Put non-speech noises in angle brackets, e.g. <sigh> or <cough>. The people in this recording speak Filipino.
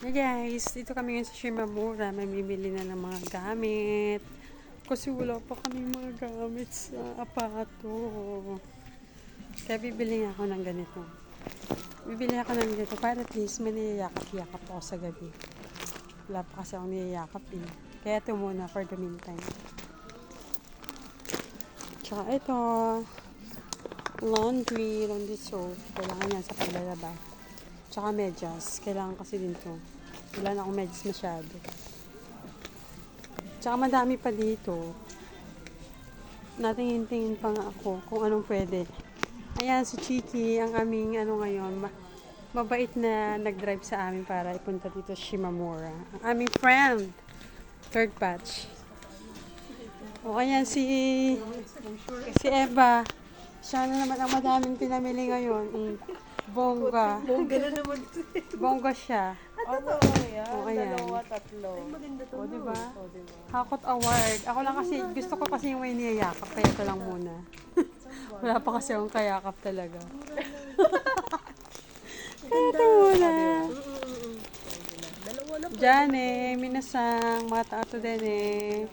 Hey guys, dito kami ngayon sa Shimamura. May bibili na ng mga gamit. Kasi wala pa kami mga gamit sa apato. Kaya bibili ako ng ganito. Bibili ako ng ganito para at least may niyayakap-yakap ako sa gabi. Wala pa kasi akong niyayakap eh. Kaya ito muna for the meantime. Tsaka ito, laundry, laundry soap. Kailangan yan sa paglalaba. Tsaka medyas. Kailangan kasi din to. Wala na akong medyas masyado. Tsaka madami pa dito. Natingin-tingin pa nga ako kung anong pwede. Ayan, si Chiki, ang aming ano ngayon, ma- mabait na nag-drive sa amin para ipunta dito sa Shimamura. Ang aming friend, third batch. O ayan, si, si Eva. Siya na naman ang madaming pinamili ngayon. Mm, bongga. Bongga na naman. Bongga siya. Oo, yan. Oo, ayan. Dalawa, tatlo. Ay, maganda to. O, diba? O, diba? Hakot Award. Ako lang kasi, gusto ko kasi yung may niyayakap, kaya ito lang muna. <laughs> Wala pa kasi akong kayakap talaga. <laughs> Kaya ito muna. Dalawa na. Diyan eh, minasang, mga taato din eh.